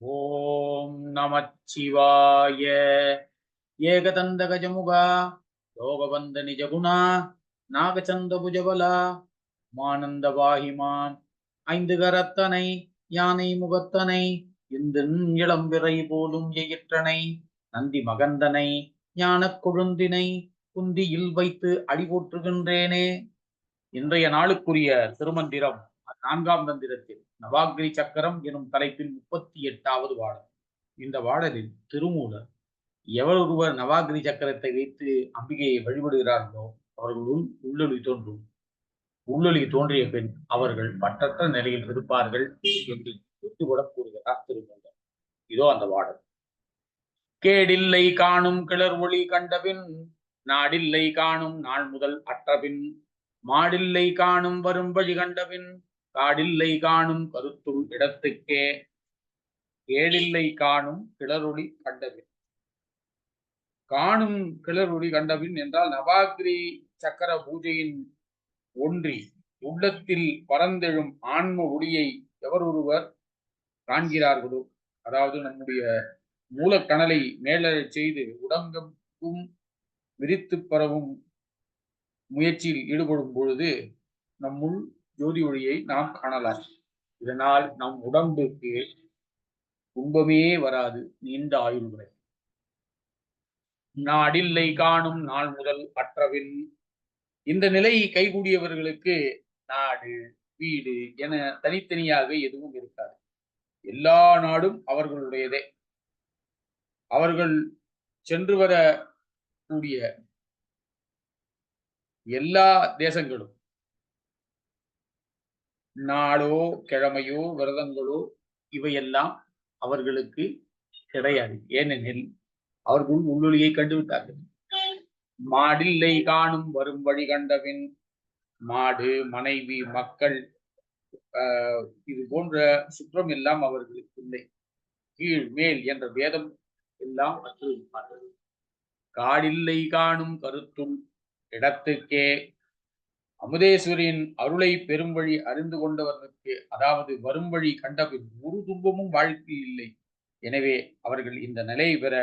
ஓம் நமச்சிவாய. ஏகதந்த கஜமுகா லோகவந்த நிஜகுணா நாகச்சந்த புஜபலா மானந்த வாகிமான் ஐந்து கரத்தனை யானை முகத்தனை இந்த இளம்பிறை போலும் எயிற்றனை நந்தி மகந்தனை ஞானக் கொழுந்தினை குந்தியில் வைத்து அடிபோற்றுகின்றேனே. இன்றைய நாளுக்குரிய திருமந்திரம் நான்காம் தந்திரத்தில் நவாகிரி சக்கரம் எனும் தலைப்பில் முப்பத்தி எட்டாவது பாடல் இந்த பாடலில் திருமூலர் எவரொருவர் நவாகிரி சக்கரத்தை வைத்து அம்பிகையை வழிபடுகிறார்களோ அவர்களுள் உள்ளொளி தோன்றும். உள்ளொளி தோன்றிய பின் அவர்கள் பற்றற்ற நிலையில் இருப்பார்கள் என்று சுட்டுவிட கூறுகிறார் திருமூலர். இதோ அந்த பாடல் கேடில்லை காணும் கிளர் ஒளி கண்டபின் நாடில்லை காணும் நாள் முதல் அற்றபின் மாடில்லை காணும் வரும் வழி கண்டபின் காடில்லை காணும் கருத்துள் இடத்துக்கே கேடில்லை காணும் கிளறொளி கண்டபின். காணும் கிளறொளி கண்டபின் என்றால் நவாகிரி சக்கர பூஜையின் ஒன்றி உள்ளத்தில் பறந்தெழும் ஆன்ம ஒளியை எவரொருவர் காண்கிறார்களோ அதாவது நம்முடைய மூலக்கணலை மேலச் செய்து உடம்பும் விரித்து பரவும் முயற்சியில் ஈடுபடும் பொழுது நம்முள் ஜோதி ஒளியை நாம் காணலாம். இதனால் நம் உடம்புக்கு துன்பமே வராது நீண்ட ஆயுள் முறை நாடில்லை காணும் நாள் முதல் அற்றவின் இந்த நிலை கைகூடியவர்களுக்கு நாடு வீடு என தனித்தனியாக எதுவும் இருக்காது. எல்லா நாடும் அவர்களுடையதே. அவர்கள் சென்று வர கூடிய எல்லா தேசங்களும் நாளோ கிழமையோ விரதங்களோ இவையெல்லாம் அவர்களுக்கு கிடையாது. ஏனெனில் அவர்கள் உள்ளொலியை கண்டுவிட்டார்கள். மாடில்லை காணும் வரும் வழி கண்டபின் மாடு மனைவி மக்கள் இது போன்ற சுற்றம் எல்லாம் அவர்களுக்கு இல்லை. கீழ் மேல் என்ற வேதம் எல்லாம் அற்றிருப்பார்கள் காடில்லை காணும் கருத்தும் இடத்துக்கே அமுதேஸ்வரின் அருளை பெரும் வழி அறிந்து கொண்டவர்களுக்கு அதாவது வரும் வழி கண்டபின் ஒரு துன்பமும் வாழ்க்கையில் இல்லை. எனவே அவர்கள் இந்த நிலை பெற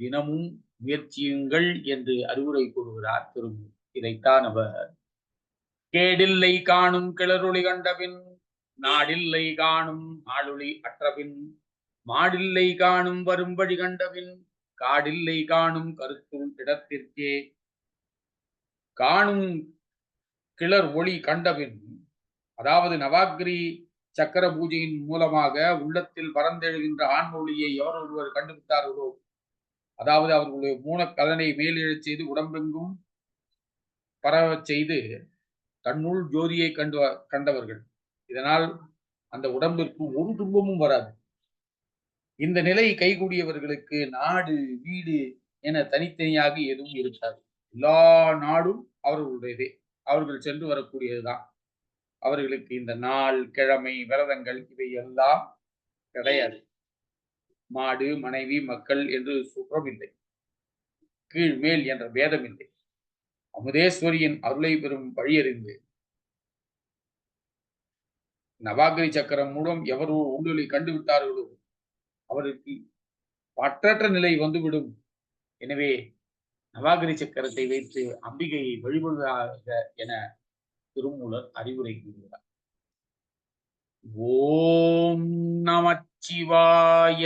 தினமும் முயற்சியுங்கள் என்று அறிவுரை கூறுகிறார் திருமூர். இதைத்தான் அவர். கேடில்லை காணும் கிளறொளி கண்டபின் நாடில்லை காணும் நாளொளி அற்றபின் மாடில்லை காணும் வரும் வழி கண்டபின் காடில்லை காணும் கருத்துள் இடத்திற்கே. காணும் கிளர் ஒளி கண்டபின். அதாவது நவாகிரி சக்கர பூஜையின் மூலமாக உள்ளத்தில் பறந்தெழுகின்ற ஆண் ஒளியை எவர் ஒருவர் கண்டுவிட்டார்களோ அதாவது அவர்களுடைய மூலக்கலனை மேலெழச் செய்து உடம்பெங்கும் பரவச் செய்து தன்னுள் ஜோதியை கண்டு கண்டவர்கள். இதனால் அந்த உடம்பிற்கு ஒரு துன்பமும் வராது. இந்த நிலை கைகூடியவர்களுக்கு நாடு வீடு என தனித்தனியாக எதுவும் இருக்காது. எல்லா நாடும் அவர்களுடையதே. அவர்கள் சென்று வரக்கூடியதுதான். அவர்களுக்கு இந்த நாள் கிழமை விரதங்கள் இவை எல்லாம் கிடையாது. மாடு மனைவி மக்கள் என்று சுற்றம் இல்லை. கீழ் மேல் என்ற பேதம் இல்லை. அமுதேஸ்வரியின் அருளை பெறும் வழியறிந்து நவாகிரி சக்கரம் மூலம் எவர் உள்ளொலி கண்டுவிட்டார்களோ? அவருக்கு பற்றற்ற நிலை வந்துவிடும். எனவே நவாகிரி சக்கரத்தை வைத்து அம்பிகையை வழிபடுவதாக என திருமூலர் அறிவுரை கூறுகிறார். ஓம் நமச்சிவாய